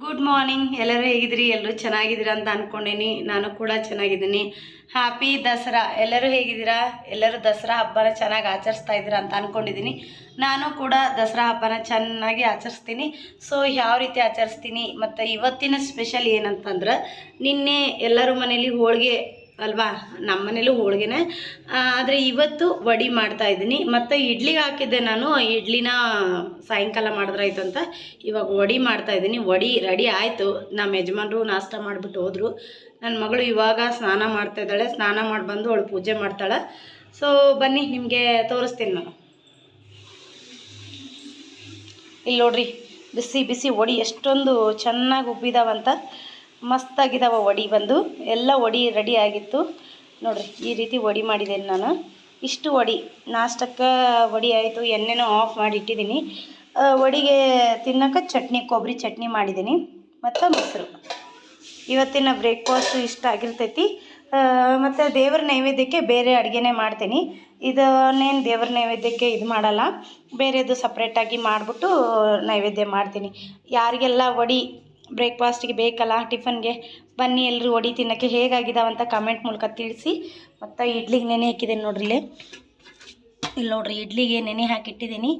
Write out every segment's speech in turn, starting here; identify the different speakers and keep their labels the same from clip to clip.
Speaker 1: Good morning ಎಲ್ಲರೂ ಹೇಗಿದ್ದೀರಿ? ಎಲ್ಲರೂ ಚೆನ್ನಾಗಿದ್ದೀರಾ ಅಂತ ಅಂದ್ಕೊಂಡೇನಿ ನಾನು ಕೂಡ ಚೆನ್ನಾಗಿದ್ದೀನಿ. ಹ್ಯಾಪಿ ದಸರಾ. ಎಲ್ಲರೂ ಹೇಗಿದ್ದೀರಾ? ಎಲ್ಲರೂ ದಸರಾ ಹಬ್ಬನ ಚೆನ್ನಾಗಿ ಆಚರಿಸ್ತಾ ಇದ್ದೀರಾ ಅಂತ ಅಂದ್ಕೊಂಡಿದ್ದೀನಿ ನಾನು ಕೂಡ ದಸರಾ ಹಬ್ಬನ ಚೆನ್ನಾಗಿ ಆಚರಿಸ್ತೀನಿ. ಸೊ ಯಾವ ರೀತಿ ಆಚರಿಸ್ತೀನಿ? ಮತ್ತು ಇವತ್ತಿನ ಸ್ಪೆಷಲ್ ಏನಂತಂದ್ರೆ, ನಿನ್ನೆ ಎಲ್ಲರ ಮನೇಲಿ ಹೋಳಿಗೆ ಅಲ್ವಾ? ನಮ್ಮ ಮನೇಲೂ ಹೋಳಿಗೆನೆ. ಆದರೆ ಇವತ್ತು ವಡಿ ಮಾಡ್ತಾ ಇದ್ದೀನಿ. ಮತ್ತು ಇಡ್ಲಿಗೆ ಹಾಕಿದ್ದೆ ನಾನು. ಇಡ್ಲಿನ ಸಾಯಂಕಾಲ ಮಾಡಿದ್ರಾಯ್ತು ಅಂತ. ಇವಾಗ ವಡಿ ಮಾಡ್ತಾ ಇದ್ದೀನಿ. ವಡಿ ರೆಡಿ ಆಯಿತು. ನಮ್ಮ ಯಜಮಾನ್ರು ನಾಷ್ಟ ಮಾಡಿಬಿಟ್ಟು ಹೋದರು. ನನ್ನ ಮಗಳು ಇವಾಗ ಸ್ನಾನ ಮಾಡ್ತಾ ಇದ್ದಾಳೆ. ಸ್ನಾನ ಮಾಡಿ ಬಂದು ಅವಳು ಪೂಜೆ ಮಾಡ್ತಾಳೆ. ಸೊ ಬನ್ನಿ, ನಿಮಗೆ ತೋರಿಸ್ತೀನಿ ನಾನು. ಇಲ್ಲಿ ನೋಡ್ರಿ, ಬಿಸಿ ಬಿಸಿ ವಡಿ ಎಷ್ಟೊಂದು ಚೆನ್ನಾಗಿ ಉಬ್ಬಿದಾವಂತ. ಮಸ್ತಾಗಿದ್ದಾವ ವಡಿ ಬಂದು. ಎಲ್ಲ ವಡಿ ರೆಡಿ ಆಗಿತ್ತು. ನೋಡ್ರಿ, ಈ ರೀತಿ ವಡಿ ಮಾಡಿದ್ದೇನೆ ನಾನು. ಇಷ್ಟು ವಡಿ, ನಾಷ್ಟಕ್ಕೆ ವಡಿ ಆಯಿತು, ಎಣ್ಣೆನೂ ಆಫ್ ಮಾಡಿ ಇಟ್ಟಿದ್ದೀನಿ. ವಡಿಗೆ ತಿನ್ನೋಕೆ ಚಟ್ನಿ, ಕೊಬ್ಬರಿ ಚಟ್ನಿ ಮಾಡಿದ್ದೀನಿ. ಮತ್ತು ಮೊಸರು. ಇವತ್ತಿನ ಬ್ರೇಕ್ಫಾಸ್ಟು ಇಷ್ಟ ಆಗಿರ್ತೈತಿ. ಮತ್ತು ದೇವ್ರ ನೈವೇದ್ಯಕ್ಕೆ ಬೇರೆ ಅಡುಗೆನೇ ಮಾಡ್ತೀನಿ. ಇದನ್ನೇನು ದೇವ್ರ ನೈವೇದ್ಯಕ್ಕೆ ಇದು ಮಾಡಲ್ಲ. ಬೇರೆದು ಸಪ್ರೇಟಾಗಿ ಮಾಡಿಬಿಟ್ಟು ನೈವೇದ್ಯ ಮಾಡ್ತೀನಿ. ಯಾರಿಗೆಲ್ಲ ವಡಿ ಬ್ರೇಕ್ಫಾಸ್ಟಿಗೆ ಬೇಕಲ್ಲ? ಟಿಫನ್ಗೆ? ಬನ್ನಿ ಎಲ್ಲರೂ ಒಡಿ ತಿನ್ನೋಕ್ಕೆ. ಹೇಗಾಗಿದಾವಂತ ಕಮೆಂಟ್ ಮೂಲಕ ತಿಳಿಸಿ. ಮತ್ತು ಇಡ್ಲಿಗೆ ನೆನೆ ಹಾಕಿದ್ದೀನಿ ನೋಡ್ರಿ ಇಲ್ಲಿ? ಇಲ್ಲಿ ನೋಡ್ರಿ, ಇಡ್ಲಿಗೆ ನೆನೆ ಹಾಕಿಟ್ಟಿದ್ದೀನಿ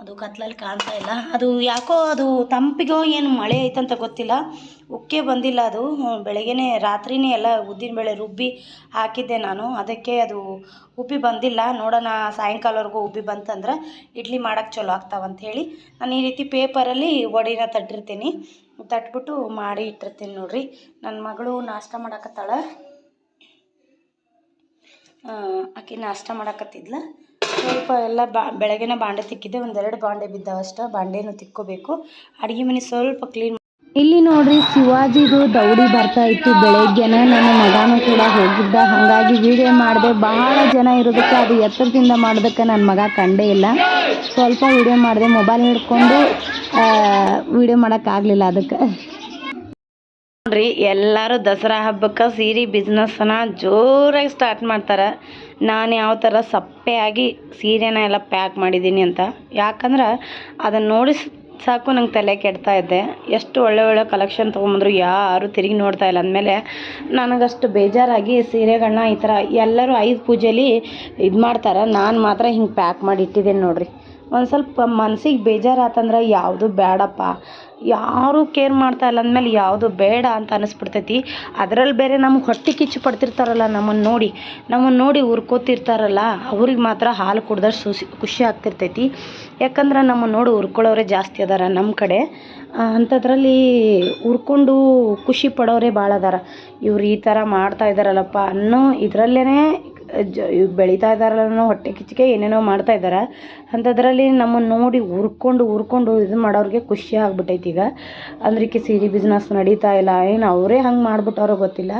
Speaker 1: ಅದು ಕತ್ಲಲ್ಲಿ ಕಾಣ್ತಾ ಇಲ್ಲ. ಅದು ಯಾಕೋ ಅದು ತಂಪಿಗೋ ಏನು ಮಳೆ ಐತಂತ ಗೊತ್ತಿಲ್ಲ. ಉಕ್ಕೆ ಬಂದಿಲ್ಲ ಅದು. ಬೆಳಗ್ಗೆ ಬೆಳಗ್ಗೆನೇ ರಾತ್ರಿನೇ ಎಲ್ಲ ಉದ್ದಿನ ಬೇಳೆ ರುಬ್ಬಿ ಹಾಕಿದ್ದೆ ನಾನು. ಅದಕ್ಕೆ ಅದು ಉಬ್ಬಿ ಬಂದಿಲ್ಲ. ನೋಡೋಣ ಸಾಯಂಕಾಲವರೆಗೂ ಉಬ್ಬಿ ಬಂತಂದ್ರೆ ಇಡ್ಲಿ ಮಾಡೋಕ್ಕೆ ಚಲೋ ಆಗ್ತಾವಂತ ಹೇಳಿ. ನಾನು ಈ ರೀತಿ ಪೇಪರಲ್ಲಿ ಒಡಿನ ತಟ್ಟಿರ್ತೀನಿ. ತಟ್ಬಿಟ್ಟು ಮಾಡಿ ಇಟ್ಟಿರ್ತೀನಿ ನೋಡ್ರಿ. ನನ್ನ ಮಗಳು ನಾಷ್ಟ ಮಾಡಕತ್ತಾಳ. ಆಕೆ ನಾಷ್ಟ ಮಾಡಾಕತ್ತಿದ್ಲ. ಸ್ವಲ್ಪ ಎಲ್ಲ ಬಾ, ಬೆಳಗ್ಗೆನೇ ಬಾಂಡೆ ತಿಕ್ಕಿದ್ದೆ. ಒಂದೆರಡು ಬಾಂಡೆ ಬಿದ್ದಾವಷ್ಟ. ಬಾಂಡೆನೂ ತಿಕ್ಕೋಬೇಕು. ಅಡುಗೆ ಮನೆ ಸ್ವಲ್ಪ ಕ್ಲೀನ್
Speaker 2: ಇಲ್ಲಿ ನೋಡ್ರಿ ಶಿವಾಜಿದು ದೌಡಿ ಬರ್ತಾ ಇತ್ತು ಬೆಳಗ್ಗೆನ. ನನ್ನ ಮಗನೂ ಕೂಡ ಹೋಗಿದ್ದ. ಹಾಗಾಗಿ ವಿಡಿಯೋ ಮಾಡಿದೆ. ಬಹಳ ಜನ ಇರೋದಕ್ಕೆ ಅದು ಎತ್ತರದಿಂದ ಮಾಡೋದಕ್ಕೆ ನನ್ನ ಮಗ ಕಂಡೇ ಇಲ್ಲ. ಸ್ವಲ್ಪ ವಿಡಿಯೋ ಮಾಡಿದೆ. ಮೊಬೈಲ್ ಹಿಡ್ಕೊಂಡು ವಿಡಿಯೋ ಮಾಡೋಕ್ಕಾಗಲಿಲ್ಲ ಅದಕ್ಕೆ.
Speaker 1: ನೋಡ್ರಿ, ಎಲ್ಲರೂ ದಸರಾ ಹಬ್ಬಕ್ಕೆ ಸೀರೆ ಬಿಸ್ನೆಸ್ಸನ್ನ ಜೋರಾಗಿ ಸ್ಟಾರ್ಟ್ ಮಾಡ್ತಾರೆ. ನಾನು ಯಾವ ಥರ ಸಪ್ಪೆಯಾಗಿ ಸೀರೆನ ಎಲ್ಲ ಪ್ಯಾಕ್ ಮಾಡಿದ್ದೀನಿ ಅಂತ. ಯಾಕಂದ್ರೆ ಅದನ್ನು ನೋಡಿ ಸಾಕು, ನಂಗೆ ತಲೆ ಕೆಡ್ತಾ ಇದ್ದೆ ಎಷ್ಟು ಒಳ್ಳೆ ಒಳ್ಳೆ ಕಲೆಕ್ಷನ್ ತೊಗೊಂಬಂದ್ರು ಯಾರು ತಿರುಗಿ ನೋಡ್ತಾ ಇಲ್ಲ. ಅಂದಮೇಲೆ ನನಗಷ್ಟು ಬೇಜಾರಾಗಿ ಸೀರೆಗಳನ್ನ ಈ ಥರ ಎಲ್ಲರೂ ಐದು ಪೂಜೆಲಿ ಇದು ಮಾಡ್ತಾರೆ. ನಾನು ಮಾತ್ರ ಹಿಂಗೆ ಪ್ಯಾಕ್ ಮಾಡಿ ಇಟ್ಟಿದ್ದೀನಿ ನೋಡಿರಿ. ಒಂದು ಸ್ವಲ್ಪ ಮನ್ಸಿಗೆ ಬೇಜಾರಾತಂದ್ರೆ ಯಾವುದು ಬೇಡಪ್ಪ ಯಾರೂ ಕೇರ್ ಮಾಡ್ತಾ ಇಲ್ಲ. ಅಂದಮೇಲೆ ಯಾವುದು ಬೇಡ ಅಂತ ಅನಿಸ್ಬಿಡ್ತೈತಿ. ಅದರಲ್ಲಿ ಬೇರೆ ನಮ್ಗೆ ಹೊಟ್ಟೆ ಕಿಚ್ಚು ಪಡ್ತಿರ್ತಾರಲ್ಲ ನಮ್ಮನ್ನು ನೋಡಿ. ನಮ್ಮನ್ನು ನೋಡಿ ಉರ್ಕೋತಿರ್ತಾರಲ್ಲ, ಅವ್ರಿಗೆ ಮಾತ್ರ ಹಾಲು ಕುಡ್ದಷ್ಟು ಸುಸಿ, ಖುಷಿ ಆಗ್ತಿರ್ತೈತಿ. ಯಾಕಂದ್ರೆ ನಮ್ಮನ್ನು ನೋಡಿ ಉರ್ಕೊಳ್ಳೋರೆ ಜಾಸ್ತಿ ಅದಾರ ನಮ್ಮ ಕಡೆ. ಅಂಥದ್ರಲ್ಲಿ ಉರ್ಕೊಂಡು ಖುಷಿ ಪಡೋರೆ ಭಾಳ ಅದಾರ. ಇವ್ರು ಈ ಥರ ಮಾಡ್ತಾ ಇದ್ದಾರಲ್ಲಪ್ಪ ಅನ್ನೋ ಇದರಲ್ಲೇ ಜ ಬೆಳೀತಾ ಇದ್ದಾರಲ್ಲ ಹೊಟ್ಟೆ ಕಿಚ್ಚಿಗೆ ಏನೇನೋ ಮಾಡ್ತಾ ಇದ್ದಾರೆ. ಅಂಥದ್ರಲ್ಲಿ ನಮ್ಮನ್ನು ನೋಡಿ ಉರ್ಕೊಂಡು ಉರ್ಕೊಂಡು ಇದು ಮಾಡೋರಿಗೆ ಖುಷಿ ಆಗ್ಬಿಟ್ಟೈತಿ ಈಗ. ಅಂದ್ರೆ ಈಕೆ ಸೀರೆ ಬಿಸ್ನೆಸ್ ನಡೀತಾ ಇಲ್ಲ. ಏನು ಅವರೇ ಹಂಗೆ ಮಾಡಿಬಿಟ್ಟವ್ರೋ ಗೊತ್ತಿಲ್ಲ.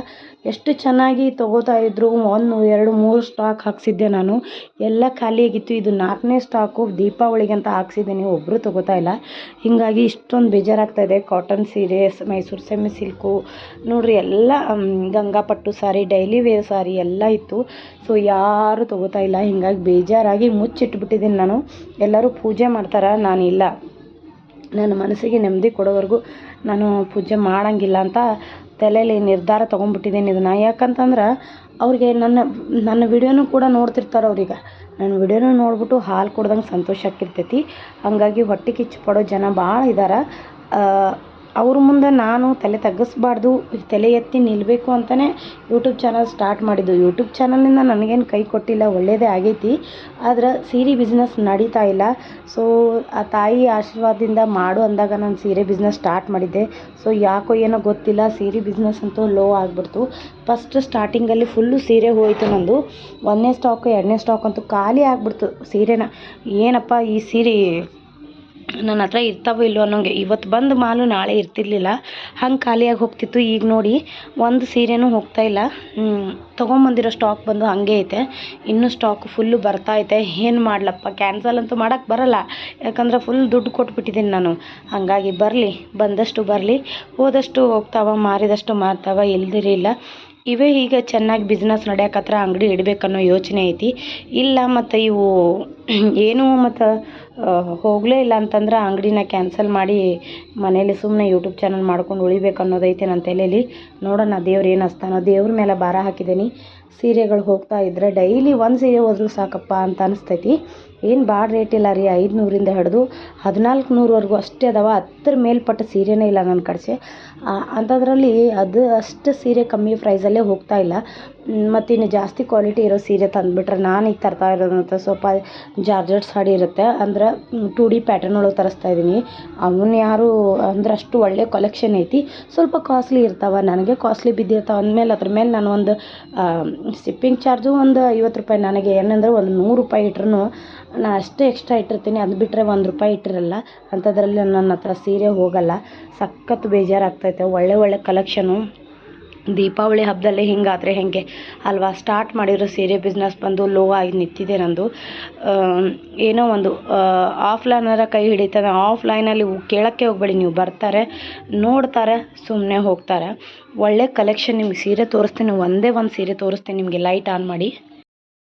Speaker 1: ಎಷ್ಟು ಚೆನ್ನಾಗಿ ತೊಗೋತಾ ಇದ್ರು, ಒಂದು, ಎರಡು, ಮೂರು ಸ್ಟಾಕ್ ಹಾಕ್ಸಿದ್ದೆ ನಾನು. ಎಲ್ಲ ಖಾಲಿಯಾಗಿತ್ತು ಇದು ನಾಲ್ಕನೇ ಸ್ಟಾಕು ದೀಪಾವಳಿಗೆ ಅಂತ ಹಾಕ್ಸಿದ್ದೀನಿ. ಒಬ್ಬರು ತೊಗೋತಾ ಇಲ್ಲ. ಹೀಗಾಗಿ ಇಷ್ಟೊಂದು ಬೇಜಾರಾಗ್ತಾ ಇದೆ. ಕಾಟನ್ ಸೀರೆ ಮೈಸೂರು ಸೆಮಿ ಸಿಲ್ಕು ನೋಡಿರಿ, ಎಲ್ಲ ಗಂಗಾಪಟ್ಟು ಗಂಗಾ ಪಟ್ಟು ಸಾರಿ ಡೈಲಿ ವೇರ್ ಸಾರಿ ಎಲ್ಲ ಇತ್ತು. ಸೊ ಯಾರು ತೊಗೋತಾ ಇಲ್ಲ. ಹೀಗಾಗಿ ಬೇಜಾರಾಗಿ ಮುಚ್ಚಿಟ್ಬಿಟ್ಟಿದ್ದೀನಿ ನಾನು. ಎಲ್ಲರೂ ಪೂಜೆ ಮಾಡ್ತಾರೆ? ನಾನಿಲ್ಲ. ನನ್ನ ಮನಸ್ಸಿಗೆ ನೆಮ್ಮದಿ ಕೊಡೋವರೆಗೂ ನಾನು ಪೂಜೆ ಮಾಡೋಂಗಿಲ್ಲ ಅಂತ ತಲೆಯಲ್ಲಿ ನಿರ್ಧಾರ ತೊಗೊಂಡ್ಬಿಟ್ಟಿದ್ದೀನಿ ಇದನ್ನು. ಯಾಕಂತಂದ್ರೆ ಅವ್ರಿಗೆ ನನ್ನ ನನ್ನ ವಿಡಿಯೋನೂ ಕೂಡ ನೋಡ್ತಿರ್ತಾರೆ ಅವ್ರೀಗ. ನನ್ನ ವಿಡಿಯೋನೂ ನೋಡಿಬಿಟ್ಟು ಹಾಲು ಕುಡ್ದಂಗೆ ಸಂತೋಷ ಆಕ್ಕಿರ್ತೈತಿ ಹಾಗಾಗಿ ಹೊಟ್ಟೆ ಕಿಚ್ಚು ಪಡೋ ಜನ ಭಾಳ ಇದ್ದಾರೆ ಅವ್ರ ಮುಂದೆ ನಾನು ತಲೆ ತಗ್ಗಿಸ್ಬಾರ್ದು, ತಲೆ ಎತ್ತಿ ನಿಲ್ಲಬೇಕು ಅಂತಲೇ ಯೂಟ್ಯೂಬ್ ಚಾನಲ್ ಸ್ಟಾರ್ಟ್ ಮಾಡಿದ್ದು. ಯೂಟ್ಯೂಬ್ ಚಾನಲಿಂದ ನನಗೇನು ಕೈ ಕೊಟ್ಟಿಲ್ಲ ಒಳ್ಳೆಯದೇ ಆಗೈತಿ. ಆದ್ರೆ ಸೀರೆ ಬಿಸ್ನೆಸ್ ನಡೀತಾ ಇಲ್ಲ. ಸೊ ಆ ತಾಯಿ ಆಶೀರ್ವಾದದಿಂದ ಮಾಡು ಅಂದಾಗ ನಾನು ಸೀರೆ ಬಿಸ್ನೆಸ್ ಸ್ಟಾರ್ಟ್ ಮಾಡಿದ್ದೆ. ಸೊ ಯಾಕೋ ಏನೋ ಗೊತ್ತಿಲ್ಲ, ಸೀರೆ ಬಿಸ್ನೆಸ್ ಅಂತೂ ಲೋ ಆಗಿಬಿಡ್ತು. ಫಸ್ಟ್ ಸ್ಟಾರ್ಟಿಂಗಲ್ಲಿ ಫುಲ್ಲು ಸೀರೆ ಹೋಯಿತು ನಂದು. ಒಂದನೇ ಸ್ಟಾಕ್ ಎರಡನೇ ಸ್ಟಾಕ್ ಅಂತೂ ಖಾಲಿ ಆಗಿಬಿಡ್ತು ಸೀರೆನ. ಏನಪ್ಪ ಈ ಸೀರೆ? ನನ್ನ ಹತ್ರ ಇರ್ತಾವೋ ಇಲ್ಲೋ ಅನ್ನೋಂಗೆ. ಇವತ್ತು ಬಂದ ಮಾಲು ನಾಳೆ ಇರ್ತಿರ್ಲಿಲ್ಲ. ಹಂಗೆ ಖಾಲಿಯಾಗಿ ಹೋಗ್ತಿತ್ತು. ಈಗ ನೋಡಿ, ಒಂದು ಸೀರೆನೂ ಹೋಗ್ತಾ ಇಲ್ಲ. ತೊಗೊಂಬಂದಿರೋ ಸ್ಟಾಕ್ ಬಂದು ಹಾಗೆ ಐತೆ. ಇನ್ನೂ ಸ್ಟಾಕ್ ಫುಲ್ಲು ಬರ್ತಾ ಐತೆ. ಏನು ಮಾಡ್ಲಪ್ಪ? ಕ್ಯಾನ್ಸಲ್ ಅಂತೂ ಮಾಡೋಕ್ಕೆ ಬರಲ್ಲ. ಯಾಕಂದ್ರೆ ಫುಲ್ ದುಡ್ಡು ಕೊಟ್ಬಿಟ್ಟಿದ್ದೀನಿ ನಾನು. ಹಾಗಾಗಿ ಬರಲಿ. ಬಂದಷ್ಟು ಬರಲಿ. ಹೋದಷ್ಟು ಹೋಗ್ತಾವ, ಮಾರಿದಷ್ಟು ಮಾರ್ತಾವ ಇಲ್ದಿರಿಲ್ಲ ಇವೇ ಈಗ ಚೆನ್ನಾಗಿ ಬಿಸ್ನೆಸ್ ನಡೆಯಕತ್ರ ಅಂಗಡಿ ಇಡಬೇಕನ್ನೋ ಯೋಚನೆ ಐತಿ. ಇಲ್ಲ ಮತ್ತು ಇವು, ಏನು ಮತ್ತು ಹೋಗಲೇ ಇಲ್ಲ ಅಂತಂದ್ರೆ ಅಂಗಡಿನ ಕ್ಯಾನ್ಸಲ್ ಮಾಡಿ ಮನೇಲಿ ಸುಮ್ಮನೆ ಯೂಟ್ಯೂಬ್ ಚಾನಲ್ ಮಾಡ್ಕೊಂಡು ಉಳಿಬೇಕು ಅನ್ನೋದೈತೆ ನನ್ನ ತಲೆಯಲ್ಲಿ ನೋಡೋಣ, ದೇವ್ರು ಏನು ಅಸ್ತಾನೋ ದೇವ್ರ ಮೇಲೆ ಭಾರ ಹಾಕಿದ್ದೀನಿ. ಸೀರೆಗಳು ಹೋಗ್ತಾ ಇದ್ದರೆ ಡೈಲಿ ಒಂದು ಸೀರೆ ಹೋದ್ರೂ ಸಾಕಪ್ಪ ಅಂತ ಅನಿಸ್ತೈತಿ. ಏನು ಭಾಳ ರೇಟ್ ಇಲ್ಲ ರೀ, ಐದುನೂರಿಂದ ಹಿಡಿದು ಹದಿನಾಲ್ಕು ನೂರವರೆಗೂ ಅಷ್ಟೇ ಅದಾವ. ಹತ್ತರ ಮೇಲ್ಪಟ್ಟ ಸೀರೆನೇ ಇಲ್ಲ ನನ್ನ ಕಡೆ ಅಂಥದ್ರಲ್ಲಿ ಅದು ಅಷ್ಟು ಸೀರೆ ಕಮ್ಮಿ ಪ್ರೈಸಲ್ಲೇ ಹೋಗ್ತಾ ಇಲ್ಲ. ಮತ್ತು ಇನ್ನು ಜಾಸ್ತಿ ಕ್ವಾಲಿಟಿ ಇರೋ ಸೀರೆ ತಂದುಬಿಟ್ರೆ ನಾನು ಈಗ ತರ್ತಾ ಇರೋದಂತ ಸ್ವಲ್ಪ ಜಾರ್ಜೆಟ್ ಸಾಡಿ ಇರುತ್ತೆ. ಅಂದ್ರೆ ಟು ಡಿ ಪ್ಯಾಟರ್ನ್ ಒಳಗೆ ತರಿಸ್ತಾ ಇದ್ದೀನಿ ಅವನ್ನ ಯಾರು ಅಂದ್ರೆ ಅಷ್ಟು ಒಳ್ಳೆ ಕಲೆಕ್ಷನ್ ಐತಿ. ಸ್ವಲ್ಪ ಕಾಸ್ಟ್ಲಿ ಇರ್ತಾವೆ, ನನಗೆ ಕಾಸ್ಟ್ಲಿ ಬಿದ್ದಿರ್ತಾವೆ ಅಂದಮೇಲೆ ಅದ್ರ ಮೇಲೆ ನಾನು ಒಂದು ಶಿಪ್ಪಿಂಗ್ ಚಾರ್ಜು ಒಂದು ಐವತ್ತು ರೂಪಾಯಿ. ನನಗೆ ಏನಂದ್ರೆ ಒಂದು ನೂರು ರೂಪಾಯಿ ಇಟ್ರೂ ನಾ ಅಷ್ಟೇ ಎಕ್ಸ್ಟ್ರಾ ಇಟ್ಟಿರ್ತೀನಿ. ಅದು ಬಿಟ್ಟರೆ ಒಂದು ರೂಪಾಯಿ ಇಟ್ಟಿರಲ್ಲ. ಅಂಥದ್ರಲ್ಲಿ ನನ್ನ ಹತ್ರ ಸೀರೆ ಹೋಗಲ್ಲ. ಸಖತ್ ಬೇಜಾರಾಗ್ತೈತೆ. ಒಳ್ಳೆ ಒಳ್ಳೆ ಕಲೆಕ್ಷನು ದೀಪಾವಳಿ ಹಬ್ಬದಲ್ಲಿ ಹಿಂಗಾದರೆ ಹೇಗೆ? ಅಲ್ವಾ? ಸ್ಟಾರ್ಟ್ ಮಾಡಿರೋ ಸೀರೆ ಬಿಸ್ನೆಸ್ ಬಂದು ಲೋ ಆಗಿ ನಿಂತಿದೆ ನಂದು. ಏನೋ ಒಂದು ಆಫ್ಲೈನರ ಕೈ ಹಿಡಿತಾನೆ. ಆಫ್ಲೈನಲ್ಲಿ ಕೇಳೋಕ್ಕೆ ಹೋಗಬೇಡಿ. ನೀವು ಬರ್ತಾರೆ, ನೋಡ್ತಾರೆ ಸುಮ್ಮನೆ ಹೋಗ್ತಾರೆ. ಒಳ್ಳೆ ಕಲೆಕ್ಷನ್ ನಿಮ್ಗೆ ಸೀರೆ ತೋರಿಸ್ತೀನಿ. ಒಂದೇ ಒಂದು ಸೀರೆ ತೋರಿಸ್ತೀನಿ. ನಿಮಗೆ ಲೈಟ್ ಆನ್ ಮಾಡಿ.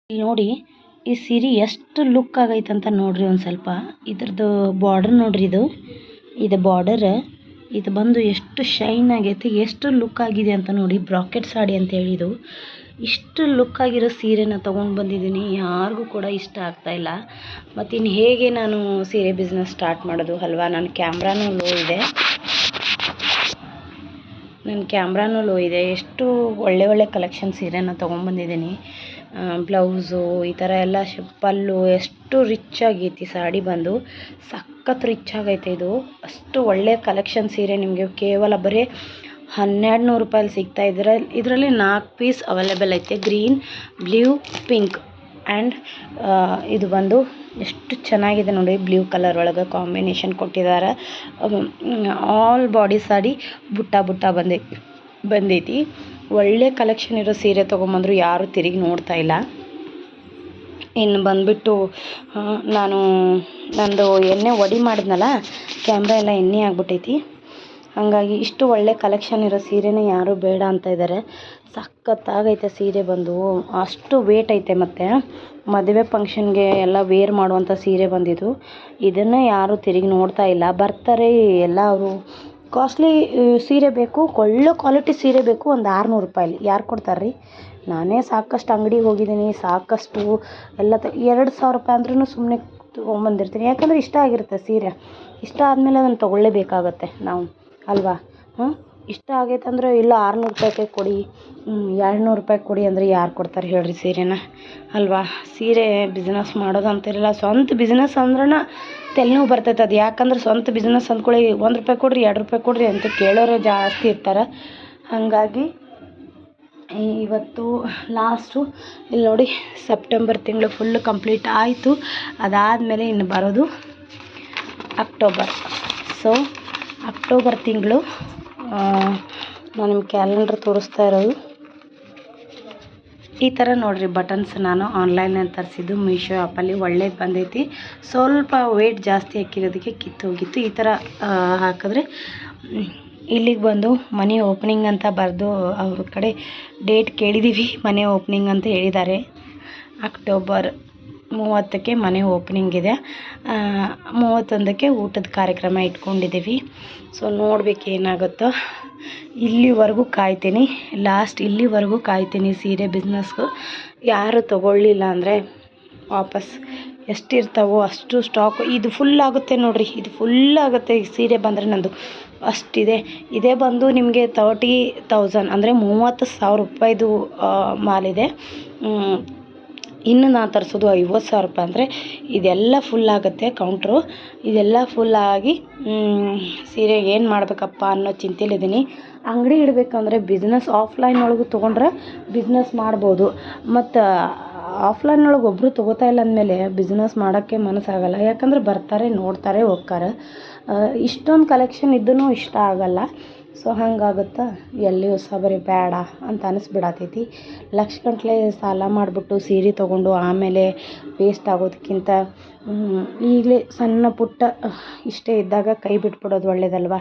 Speaker 1: ನೋಡಿ ಈ ಸೀರೆ ಎಷ್ಟು ಲುಕ್ ಆಗೈತೆ ಅಂತ ನೋಡ್ರಿ ಒಂದು ಸ್ವಲ್ಪ. ಇದ್ರದ್ದು ಬಾರ್ಡರ್ ನೋಡ್ರಿ ಇದು. ಇದು ಬಾರ್ಡರ್ ಇದು ಬಂದು ಎಷ್ಟು ಶೈನ್ ಆಗೈತೆ, ಎಷ್ಟು ಲುಕ್ ಆಗಿದೆ ಅಂತ ನೋಡಿ ಬ್ರಾಕೆಟ್ ಸಾಡಿ ಅಂತ ಹೇಳಿದು ಇಷ್ಟು ಲುಕ್ ಆಗಿರೋ ಸೀರೆನ ತೊಗೊಂಡು ಬಂದಿದ್ದೀನಿ. ಯಾರಿಗೂ ಕೂಡ ಇಷ್ಟ ಆಗ್ತಾ ಇಲ್ಲ. ಮತ್ತು ಇನ್ನು ಹೇಗೆ ನಾನು ಸೀರೆ ಬಿಸ್ನೆಸ್ ಸ್ಟಾರ್ಟ್ ಮಾಡೋದು? ಅಲ್ವಾ? ನನ್ನ ಕ್ಯಾಮ್ರಾನೂ ಲೋ ಇದೆ. ನನ್ನ ಕ್ಯಾಮ್ರಾನೂ ಲೋ ಇದೆ. ಎಷ್ಟು ಒಳ್ಳೆ ಒಳ್ಳೆ ಕಲೆಕ್ಷನ್ ಸೀರೆನ ತೊಗೊಂಬಂದಿದ್ದೀನಿ ಬ್ಲೌಸು, ಈ ಥರ ಎಲ್ಲ ಶ, ಪಲ್ಲು, ಎಷ್ಟು ರಿಚ್ ಆಗೈತಿ ಸಾಡಿ ಬಂದು. ಸಖತ್ ರಿಚ್ ಆಗೈತೆ ಇದು. ಅಷ್ಟು ಒಳ್ಳೆ ಕಲೆಕ್ಷನ್ ಸೀರೆ ನಿಮಗೆ. ಕೇವಲ ಬರೀ ಹನ್ನೆರಡು ನೂರು ರೂಪಾಯಲ್ಲಿ ಸಿಗ್ತಾ ಇದ್ರೆ, ಇದರಲ್ಲಿ ನಾಲ್ಕು ಪೀಸ್ ಅವೈಲೇಬಲ್ ಐತೆ. ಗ್ರೀನ್ ಬ್ಲೂ ಪಿಂಕ್ ಆ್ಯಂಡ್ ಇದು ಬಂದು ಎಷ್ಟು ಚೆನ್ನಾಗಿದೆ ನೋಡಿ. ಬ್ಲೂ ಕಲರ್ ಒಳಗೆ ಕಾಂಬಿನೇಷನ್ ಕೊಟ್ಟಿದ್ದಾರೆ. ಆಲ್ ಬಾಡಿ ಸಾಡಿ ಬುಟ್ಟ ಬುಟ್ಟ ಬಂದೈತಿ ಬಂದೈತಿ. ಒಳ್ಳೆ ಕಲೆಕ್ಷನ್ ಇರೋ ಸೀರೆ ತೊಗೊಂಬಂದ್ರು ಯಾರೂ ತಿರುಗಿ ನೋಡ್ತಾ ಇಲ್ಲ. ಇನ್ನು ಬಂದುಬಿಟ್ಟು ನಾನು ನಂದು ಎಣ್ಣೆ ಒಡಿ ಮಾಡಿದ್ನಲ್ಲ ಕ್ಯಾಮ್ರಾ ಎಲ್ಲ ಎಣ್ಣೆ ಆಗ್ಬಿಟ್ಟೈತಿ. ಹಾಗಾಗಿ ಇಷ್ಟು ಒಳ್ಳೆ ಕಲೆಕ್ಷನ್ ಇರೋ ಸೀರೆನೇ ಯಾರೂ ಬೇಡ ಅಂತ ಇದ್ದಾರೆ ಸಖತ್ತಾಗೈತೆ ಸೀರೆ ಬಂದು. ಅಷ್ಟು ವೇಟ್ ಐತೆ ಮತ್ತು. ಮದುವೆ ಫಂಕ್ಷನ್ಗೆ ಎಲ್ಲ ವೇರ್ ಮಾಡುವಂಥ ಸೀರೆ ಬಂದಿದ್ದು. ಇದನ್ನು ಯಾರೂ ತಿರುಗಿ ನೋಡ್ತಾ ಇಲ್ಲ. ಬರ್ತಾರೆ ಎಲ್ಲ ಅವರು. ಕಾಸ್ಟ್ಲಿ ಸೀರೆ ಬೇಕು. ಒಳ್ಳೆ ಕ್ವಾಲಿಟಿ ಸೀರೆ ಬೇಕು. ಒಂದು ಆರುನೂರು ರೂಪಾಯಲ್ಲಿ ಯಾರು ಕೊಡ್ತಾರೆ ರೀ ನಾನೇ ಸಾಕಷ್ಟು ಅಂಗಡಿಗೆ ಹೋಗಿದ್ದೀನಿ. ಸಾಕಷ್ಟು ಎಲ್ಲ ತ, ಎರಡು ಸಾವಿರ ರೂಪಾಯಿ ಅಂದ್ರೂ ಸುಮ್ಮನೆ ತೊಗೊಂಬಂದಿರ್ತೀನಿ. ಯಾಕಂದರೆ ಇಷ್ಟ ಆಗಿರುತ್ತೆ ಸೀರೆ. ಇಷ್ಟ ಆದಮೇಲೆ ಅದನ್ನು ತೊಗೊಳ್ಳೇಬೇಕಾಗತ್ತೆ ನಾವು. ಅಲ್ವಾ? ಹ್ಞೂ ಇಷ್ಟ ಆಗೈತೆ ಅಂದರೆ ಇಲ್ಲ ಆರ್ನೂರು ರೂಪಾಯಿಗೆ ಕೊಡಿ ಎರಡ್ನೂರು ರೂಪಾಯಿ ಕೊಡಿ ಅಂದರೆ ಯಾರು ಕೊಡ್ತಾರೆ ಹೇಳಿರಿ ಸೀರೆನ. ಅಲ್ವಾ? ಸೀರೆ ಬಿಸ್ನೆಸ್ ಮಾಡೋದು ಅಂತಿರಲ್ಲ, ಸ್ವಂತ ಬಿಸ್ನೆಸ್ ಅಂದ್ರೂ ತಲೆನೋವು ಬರ್ತೈತೆ ಅದು. ಯಾಕಂದ್ರೆ ಸ್ವಂತ ಬಿಸ್ನೆಸ್ ಅಂದ್ಕೊಳ್ಳಿ, ಒಂದು ರೂಪಾಯಿ ಕೊಡಿರಿ, ಎರಡು ರೂಪಾಯಿ ಕೊಡಿರಿ ಅಂತ ಕೇಳೋರೇ ಜಾಸ್ತಿ ಇರ್ತಾರೆ. ಹಾಗಾಗಿ ಇವತ್ತು ಲಾಸ್ಟು ಇಲ್ಲಿ ನೋಡಿ ಸೆಪ್ಟೆಂಬರ್ ತಿಂಗಳು ಫುಲ್ಲು ಕಂಪ್ಲೀಟ್ ಆಯಿತು. ಅದಾದಮೇಲೆ ಇನ್ನು ಬರೋದು ಅಕ್ಟೋಬರ್ ಸೊ ಅಕ್ಟೋಬರ್ ತಿಂಗಳು ನಾನು ನಿಮ್ಮ ಕ್ಯಾಲೆಂಡ್ರ್ ತೋರಿಸ್ತಾ ಇರೋದು. ಈ ಥರ ನೋಡಿರಿ ಬಟನ್ಸ್ ನಾನು ಆನ್ಲೈನಲ್ಲಿ ತರಿಸಿದ್ದು ಮೀಶೋ ಆ್ಯಪಲ್ಲಿ ಒಳ್ಳೇದು ಬಂದೈತಿ. ಸ್ವಲ್ಪ ವೇಟ್ ಜಾಸ್ತಿ ಹಾಕಿರೋದಕ್ಕೆ ಕಿತ್ತೋಗಿತ್ತು ಈ ಥರ ಹಾಕಿದ್ರೆ ಇಲ್ಲಿಗೆ ಬಂದು ಮನೆ ಓಪನಿಂಗ್ ಅಂತ ಬರೆದು ಅವ್ರ ಕಡೆ ಡೇಟ್ ಕೇಳಿದ್ದೀವಿ ಮನೆ ಓಪನಿಂಗ್ ಅಂತ ಹೇಳಿದ್ದಾರೆ. ಅಕ್ಟೋಬರ್ ಮೂವತ್ತಕ್ಕೆ ಮನೆ ಓಪನಿಂಗ್ ಇದೆ. ಮೂವತ್ತೊಂದಕ್ಕೆ ಊಟದ ಕಾರ್ಯಕ್ರಮ ಇಟ್ಕೊಂಡಿದ್ದೀವಿ. ಸೊ ನೋಡಬೇಕು ಏನಾಗುತ್ತೋ ಇಲ್ಲಿವರೆಗೂ ಕಾಯ್ತೀನಿ. ಲಾಸ್ಟ್ ಇಲ್ಲಿವರೆಗೂ ಕಾಯ್ತೀನಿ ಸೀರೆ ಬಿಸ್ನೆಸ್ಗೂ ಯಾರು ತೊಗೊಳ್ಳಿಲ್ಲ ಅಂದರೆ ವಾಪಸ್ ಎಷ್ಟಿರ್ತಾವೋ ಅಷ್ಟು ಸ್ಟಾಕ್ ಇದು ಫುಲ್ ಆಗುತ್ತೆ ನೋಡಿರಿ. ಇದು ಫುಲ್ ಆಗುತ್ತೆ ಈ ಸೀರೆ ಬಂದರೆ ನಂದು. ಅಷ್ಟಿದೆ. ಇದೇ ಬಂದು ನಿಮಗೆ ತರ್ಟಿ ತೌಸಂಡ್ ಅಂದರೆ ಮೂವತ್ತು ಸಾವಿರ ರೂಪಾಯಿದು ಮಾಲಿದೆ ಇನ್ನು ನಾನು ತರಿಸೋದು ಐವತ್ತು ಸಾವಿರ ರೂಪಾಯಿ ಅಂದರೆ ಇದೆಲ್ಲ ಫುಲ್ ಆಗುತ್ತೆ ಕೌಂಟ್ರು ಇದೆಲ್ಲ ಫುಲ್ ಆಗಿ ಸೀರೆ ಏನು ಮಾಡಬೇಕಪ್ಪ ಅನ್ನೋ ಚಿಂತೆಲಿದ್ದೀನಿ ಅಂಗಡಿ ಇಡಬೇಕಂದ್ರೆ ಬಿಸ್ನೆಸ್ ಆಫ್ಲೈನ್ ಒಳಗೂ ತೊಗೊಂಡ್ರೆ ಬಿಸ್ನೆಸ್ ಮಾಡ್ಬೋದು. ಮತ್ತು ಆಫ್ಲೈನ್ ಒಳಗೆ ಒಬ್ಬರು ತೊಗೋತಾ ಇಲ್ಲ ಅಂದಮೇಲೆ ಬಿಸ್ನೆಸ್ ಮಾಡೋಕ್ಕೆ ಮನಸ್ಸಾಗಲ್ಲ. ಯಾಕಂದ್ರೆ ಬರ್ತಾರೆ, ನೋಡ್ತಾರೆ, ಹೋಗ್ತಾರೆ. ಇಷ್ಟೊಂದು ಕಲೆಕ್ಷನ್ ಇದ್ದೂ ಇಷ್ಟ ಆಗಲ್ಲ. ಸೊ ಹಂಗಾಗುತ್ತೆ? ಎಲ್ಲಿ ಉಸಾಬರಿ ಬೇಡ ಅಂತ ಅನಿಸ್ಬಿಡತೈತಿ. ಲಕ್ಷಗಟ್ಟಲೆ ಸಾಲ ಮಾಡಿಬಿಟ್ಟು ಸೀರೆ ತೊಗೊಂಡು ಆಮೇಲೆ ವೇಸ್ಟ್ ಆಗೋದಕ್ಕಿಂತ ಈಗಲೇ ಸಣ್ಣ ಪುಟ್ಟ ಇಷ್ಟೇ ಇದ್ದಾಗ ಕೈ ಬಿಟ್ಬಿಡೋದು ಒಳ್ಳೇದಲ್ವ?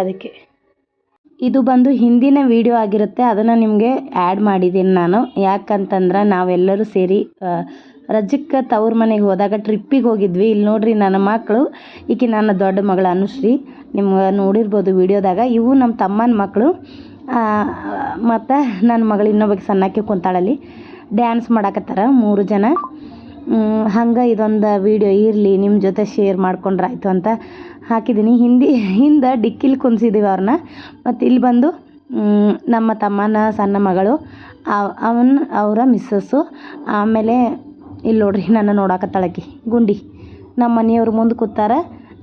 Speaker 1: ಅದಕ್ಕೆ. ಇದು ಬಂದು ಹಿಂದಿನ ವಿಡಿಯೋ ಆಗಿರುತ್ತೆ. ಅದನ್ನು ನಿಮಗೆ ಆ್ಯಡ್ ಮಾಡಿದ್ದೀನಿ ನಾನು. ಯಾಕಂತಂದ್ರೆ ನಾವೆಲ್ಲರೂ ಸೇರಿ ರಜಕ್ಕೆ ತವ್ರ ಮನೆಗೆ ಹೋದಾಗ ಟ್ರಿಪ್ಪಿಗೆ ಹೋಗಿದ್ವಿ. ಇಲ್ಲಿ ನೋಡ್ರಿ ನನ್ನ ಮಕ್ಕಳು ಈಕೆ ನನ್ನ ದೊಡ್ಡ ಮಗಳು ಅನುಶ್ರೀ. ನಿಮ್ಗೆ ನೋಡಿರ್ಬೋದು ವೀಡಿಯೋದಾಗ. ಇವು ನಮ್ಮ ತಮ್ಮನ ಮಕ್ಕಳು ಮತ್ತು ನನ್ನ ಮಗಳು ಇನ್ನೊಬ್ಬಕ್ಕೆ ಸಣ್ಣಕ್ಕೆ ಕುಂತಾಳಲ್ಲಿ. ಡ್ಯಾನ್ಸ್ ಮಾಡಾಕತ್ತಾರ ಮೂರು ಜನ. ಹಂಗೆ ಇದೊಂದು ವೀಡಿಯೋ. ಇರಲಿ ನಿಮ್ಮ ಜೊತೆ ಶೇರ್ ಮಾಡ್ಕೊಂಡ್ರಾಯ್ತು ಅಂತ ಹಾಕಿದ್ದೀನಿ ಹಿಂದಿ, ಹಿಂದೆ ಡಿಕ್ಕಿಲಿ ಕುಂದಿಸಿದ್ದೀವಿ ಅವ್ರನ್ನ ಮತ್ತು ಇಲ್ಲಿ ಬಂದು ನಮ್ಮ ತಮ್ಮನ ಸಣ್ಣ ಮಗಳು ಅವನ, ಅವರ ಮಿಸ್ಸಸ್ಸು ಆಮೇಲೆ ಇಲ್ಲಿ ನೋಡ್ರಿ ನನ್ನ ನೋಡಾಕತ್ತಾಳಕಿ. ಗುಂಡಿ. ನಮ್ಮ ಮನೆಯವ್ರ ಮುಂದೆ ಕೂತಾರ.